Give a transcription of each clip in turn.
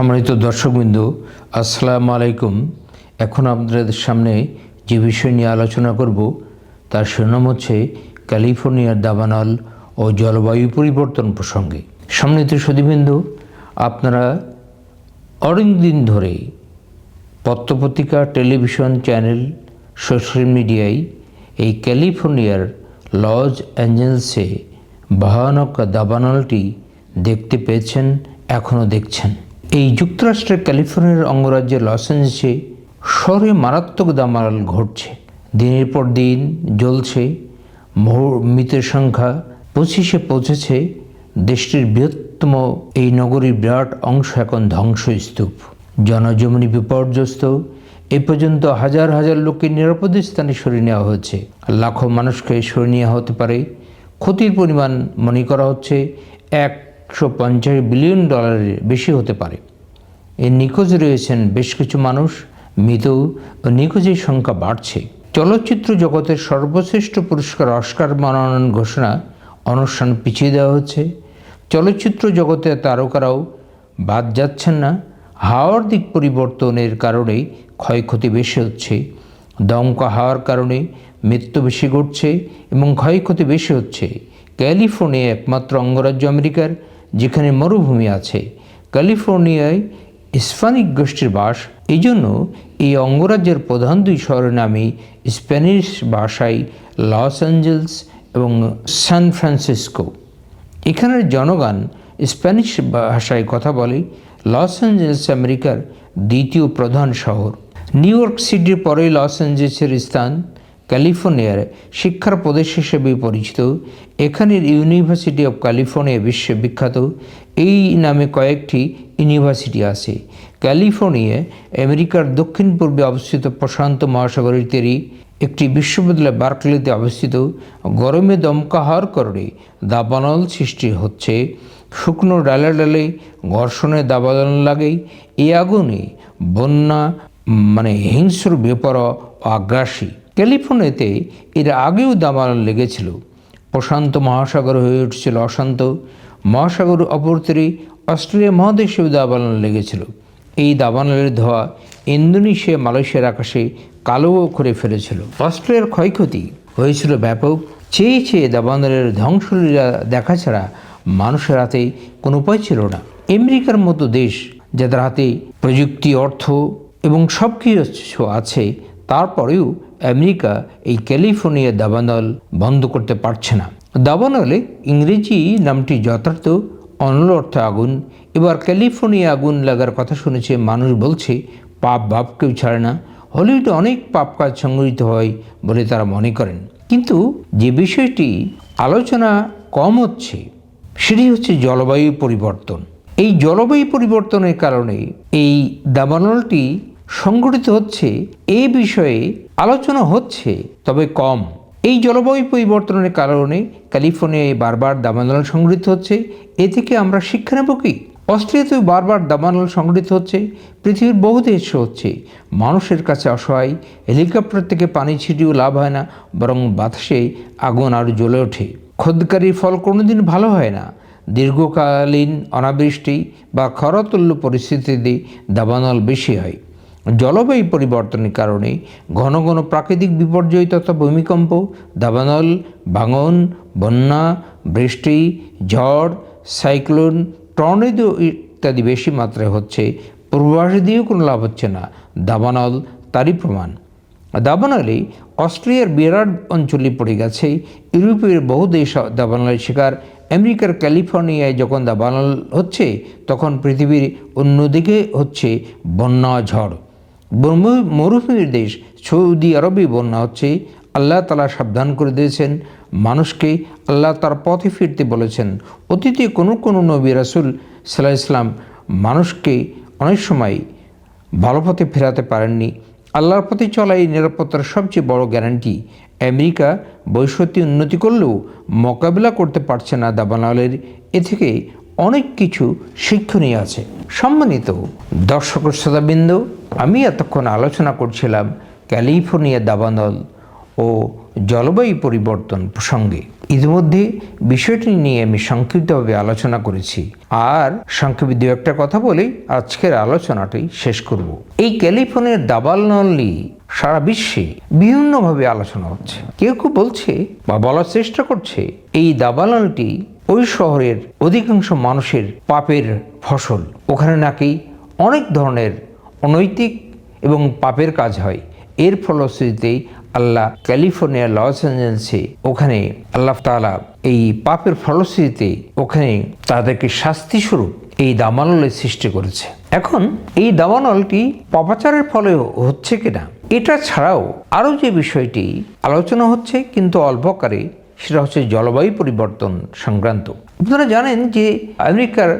সম্মানিত দর্শকবৃন্দ, আসসালামু আলাইকুম। এখন আপনাদের সামনে যে বিষয় নিয়ে আলোচনা করব, তার শিরোনাম হচ্ছে ক্যালিফোর্নিয়ার দাবানল ও জলবায়ু পরিবর্তন প্রসঙ্গে। সম্মানিত সদীবৃন্দ আপনারা অনেক দিন ধরে পত্রপত্রিকা, টেলিভিশন চ্যানেল, সোশ্যাল মিডিয়ায় এই ক্যালিফোর্নিয়ার লজ অ্যাঞ্জেলসে ভয়ানক দাবানলটি দেখতে পেয়েছেন, এখনও দেখছেন। এই যুক্তরাষ্ট্রের ক্যালিফোর্নিয়ার অঙ্গরাজ্যে লস অ্যাঞ্জেলসে শহরে মারাত্মক দাবানল ঘটছে। দিনের পর দিন জ্বলছে মৃতের সংখ্যা পঁচিশে পৌঁছেছে, দেশটির বৃহত্তম এই নগরীর বিরাট অংশ এখন ধ্বংসস্তূপ। জনজীবনী বিপর্যস্ত, এ পর্যন্ত হাজার হাজার লোককে নিরাপদ স্থানে সরিয়ে নেওয়া হয়েছে। লাখো মানুষকে সরিয়ে নেওয়া হতে পারে। ক্ষতির পরিমাণ মনে করা হচ্ছে একশো পঞ্চাশ বিলিয়ন ডলারের বেশি হতে পারে। এর নিখোঁজ রয়েছেন বেশ কিছু মানুষ, মৃত ও নিখোঁজের সংখ্যা বাড়ছে। চলচ্চিত্র জগতের সর্বশ্রেষ্ঠ পুরস্কার, অস্কার মনোনয়ন ঘোষণা অনুষ্ঠান পিছিয়ে দেওয়া হচ্ছে। চলচ্চিত্র জগতের তারকারাও বাদ যাচ্ছেন না। হাওয়ার দিক পরিবর্তনের কারণে ক্ষয়ক্ষতি বেশি হচ্ছে। দমকা হাওয়ার কারণে মৃত্যু বেশি ঘটছে এবং ক্ষয়ক্ষতি বেশি হচ্ছে। ক্যালিফোর্নিয়া একমাত্র অঙ্গরাজ্য আমেরিকার যেখানে মরুভূমি আছে। ক্যালিফোর্নিয়ায় স্পানিক গোষ্ঠীর বাস। এই জন্য এই অঙ্গরাজ্যের প্রধান দুই শহরের নামে স্প্যানিশ ভাষায় লস অ্যাঞ্জেলস এবং সান ফ্রান্সিসকো। এখানের জনগণ স্প্যানিশ ভাষায় কথা বলে। লস অ্যাঞ্জেলস আমেরিকার দ্বিতীয় প্রধান শহর। নিউ ইয়র্ক সিটির পরে লস অ্যাঞ্জেলসের স্থান। ক্যালিফোর্নিয়ার শিক্ষার প্রদেশ হিসেবে পরিচিত। এখানের ইউনিভার্সিটি অফ ক্যালিফোর্নিয়া বিশ্বে বিখ্যাত। এই নামে কয়েকটি ইউনিভার্সিটি আছে। ক্যালিফোর্নিয়া, আমেরিকার দক্ষিণ পূর্বে অবস্থিত প্রশান্ত মহাসাগরের তীরে একটি বিশ্ববিদ্যালয় বার্কলিতে অবস্থিত। গরমে দমকা হওয়ার কারণে দাবানল সৃষ্টি হচ্ছে। শুকনো ডালে ডালে ঘর্ষণে দাবানল লাগে। এই আগুনে বন্যা মানে হিংস্র বেপর আগ্রাসী ক্যালিফোর্নিয়াতে এর আগেও দাবানল লেগেছিল। প্রশান্ত মহাসাগর হয়ে উঠছিল অশান্ত। মহাসাগর অপর তীরে অস্ট্রেলিয়া মহাদেশেও দাবানল লেগেছিল। এই দাবানলের ধোয়া ইন্দোনেশিয়া, মালয়েশিয়ার আকাশে কালো করে ফেলেছিল। অস্ট্রেলিয়ার ক্ষয়ক্ষতি হয়েছিল ব্যাপক। চেয়ে চেয়ে দাবানলের ধ্বংসলীলা দেখা ছাড়া মানুষের হাতে কোনো উপায় ছিল না। আমেরিকার মতো দেশ, যাদের হাতে প্রযুক্তি, অর্থ এবং সব কিছু আছে তারপরেও আমেরিকা এই ক্যালিফোর্নিয়া দাবানল বন্ধ করতে পারছে না। দাবানলে ইংরেজি নামটি যথার্থ অনল অর্থে আগুন, এবার ক্যালিফোর্নিয়া আগুন লাগার কথা শুনেছে মানুষ বলছে, পাপ বাপ কেউ ছাড়ে না। হলিউডে অনেক পাপ কাজ সংগঠিত হয় বলে তারা মনে করেন। কিন্তু যে বিষয়টি আলোচনা কম হচ্ছে, সেটি হচ্ছে জলবায়ু পরিবর্তন। এই জলবায়ু পরিবর্তনের কারণে এই দাবানলটি সংগঠিত হচ্ছে এই বিষয়ে আলোচনা হচ্ছে, তবে কম। এই জলবায়ু পরিবর্তনের কারণে ক্যালিফোর্নিয়ায় বারবার দাবানল সংগঠিত হচ্ছে, এ থেকে আমরা শিক্ষা নেব কি? অস্ট্রেলিয়াতেও বারবার দাবানল সংগঠিত হচ্ছে, পৃথিবীর বহু দেশে হচ্ছে। মানুষের কাছে অসহায়, হেলিকপ্টার থেকে পানি ছিটিয়েও লাভ হয় না, বরং বাতাসে আগুন আরও জ্বলে ওঠে। খোদকারির ফল কোনোদিন ভালো হয় না। দীর্ঘকালীন অনাবৃষ্টি বা খরতুল্য পরিস্থিতিতে দাবানল বেশি হয়। জলবায়ু পরিবর্তনের কারণে ঘন ঘন প্রাকৃতিক বিপর্যয় তথা ভূমিকম্প, দাবানল, ভাঙন, বন্যা, বৃষ্টি, ঝড়, সাইক্লোন, টর্নেডো ইত্যাদি বেশি মাত্রায় হচ্ছে। পূর্বাভাস দিয়েও কোনো লাভ হচ্ছে না। দাবানল তারই প্রমাণ। দাবানলে অস্ট্রেলিয়ার বিরাট অঞ্চলে পড়ে গেছে। ইউরোপের বহু দেশ দাবানলের শিকার। আমেরিকার ক্যালিফোর্নিয়ায় যখন দাবানল হচ্ছে, তখন পৃথিবীর অন্যদিকে হচ্ছে বন্যা, ঝড়। মরুভূমির দেশ সৌদি আরবে বন্যা হচ্ছে, আল্লাহ তালা সাবধান করে দিয়েছেন। মানুষকে আল্লাহ তার পথে ফিরতে বলেছেন। অতীতে কোনো কোনো নবী রাসুল সাল্লাহ ইসলাম মানুষকে অনেক সময় ভালো পথে ফেরাতে পারেননি। আল্লাহর পথে চলাই নিরাপত্তার সবচেয়ে বড় গ্যারান্টি আমেরিকা বৈশ্যতি উন্নতি করলেও মোকাবিলা করতে পারছে না দাবানলের। এ থেকে অনেক কিছু শিক্ষণীয় আছে। সম্মানিত দর্শক শ্রোতাবৃন্দ আমি এতক্ষণ আলোচনা করছিলাম ক্যালিফোর্নিয়া দাবানল ও জলবায়ু পরিবর্তন প্রসঙ্গে। ইতিমধ্যে বিষয়টি নিয়ে আমি সংক্ষিপ্তভাবে আলোচনা করেছি। আর সংক্ষেপে দু একটা কথা বলেই আজকের আলোচনাটি শেষ করব। এই ক্যালিফোর্নিয়ার দাবানল নিয়ে সারা বিশ্বে বিভিন্নভাবে আলোচনা হচ্ছে। কেউ কেউ বলছে বা বলার চেষ্টা করছে, এই দাবানলটি ওই শহরের অধিকাংশ মানুষের পাপের ফসল। ওখানে নাকি অনেক ধরনের অনৈতিক এবং পাপের কাজ হয়। এর ফলশ্রুতিতেই আল্লাহ ক্যালিফোর্নিয়া লস অ্যাঞ্জেলসে ওখানে আল্লাহ তালা এই পাপের ফলশ্রুতিতে ওখানে তাদেরকে শাস্তিস্বরূপ এই দামানলের সৃষ্টি করেছে। এখন এই দামানলটি পাপাচারের ফলে হচ্ছে কিনা, এটা ছাড়াও আরও যে বিষয়টি আলোচনা হচ্ছে কিন্তু অল্পকারে সেটা হচ্ছে জলবায়ু পরিবর্তন সংক্রান্ত। আপনারা জানেন যে আমেরিকার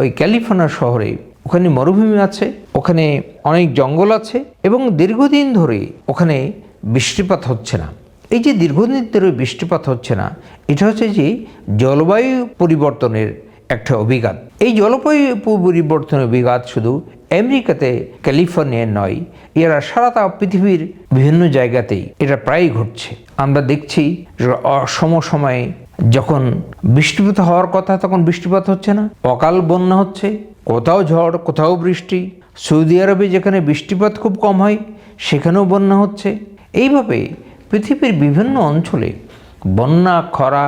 ওই ক্যালিফোর্নিয়া শহরে ওখানে মরুভূমি আছে, ওখানে অনেক জঙ্গল আছে এবং দীর্ঘদিন ধরে ওখানে বৃষ্টিপাত হচ্ছে না। এই যে দীর্ঘদিন ধরে বৃষ্টিপাত হচ্ছে না, এটা হচ্ছে যে জলবায়ু পরিবর্তনের একটা অভিঘাত। এই জলবায়ু পরিবর্তনের অভিঘাত শুধু আমেরিকাতে ক্যালিফোর্নিয়া নয়, এরা সারা তা পৃথিবীর বিভিন্ন জায়গাতেই এটা প্রায়ই ঘটছে। আমরা দেখছি যে অসম সময়ে যখন বৃষ্টিপাত হওয়ার কথা, তখন বৃষ্টিপাত হচ্ছে না, অকাল বন্যা হচ্ছে কোথাও ঝড়, কোথাও বৃষ্টি। সৌদি আরবে যেখানে বৃষ্টিপাত খুব কম হয়, সেখানেও বন্যা হচ্ছে। এইভাবে পৃথিবীর বিভিন্ন অঞ্চলে বন্যা, খরা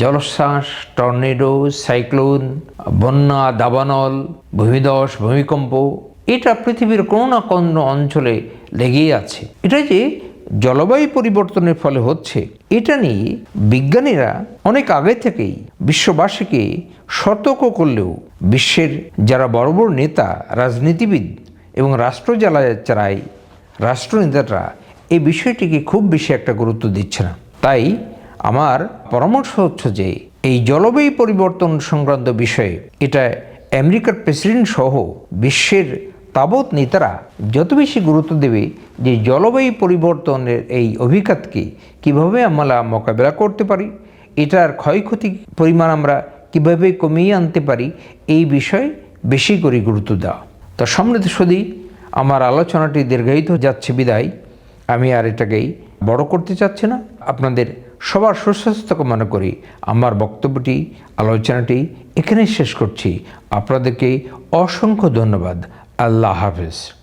জলশ্বাস টর্নেডো, সাইক্লোন, বন্যা, দাবানল, ভূমিধস, ভূমিকম্প, এটা পৃথিবীর কোনো না কোনো অঞ্চলে লেগেই আছে। এটা যে জলবায়ু পরিবর্তনের ফলে হচ্ছে, এটা নিয়ে বিজ্ঞানীরা অনেক আগে থেকেই বিশ্ববাসীকে সতর্ক করলেও বিশ্বের যারা বড় বড় নেতা, রাজনীতিবিদ এবং রাষ্ট্র যারা চালায় রাষ্ট্রনেতারা এই বিষয়টিকে খুব বেশি একটা গুরুত্ব দিচ্ছে না। তাই আমার পরামর্শ হচ্ছে যে, এই জলবায়ু পরিবর্তন সংক্রান্ত বিষয়ে এটা আমেরিকার প্রেসিডেন্ট সহ বিশ্বের তাবৎ নেতারা যত বেশি গুরুত্ব দেবে যে জলবায়ু পরিবর্তনের এই অভিঘাতকে কীভাবে আমরা মোকাবেলা করতে পারি, এটার ক্ষয়ক্ষতি পরিমাণ আমরা কীভাবে কমিয়ে আনতে পারি, এই বিষয়ে বেশি করে গুরুত্ব দেওয়া। তো সমৃদ্ধ সদী আমার আলোচনাটি দীর্ঘায়িত যাচ্ছে বিদায়। আমি আর এটাকেই বড় করতে চাচ্ছি না। আপনাদের সবার সুস্বাস্থ্য কামনা করি। আমার বক্তব্যটি, আলোচনাটি এখানে শেষ করছি। আপনাদেরকে অসংখ্য ধন্যবাদ। আল্লাহ হাফেজ।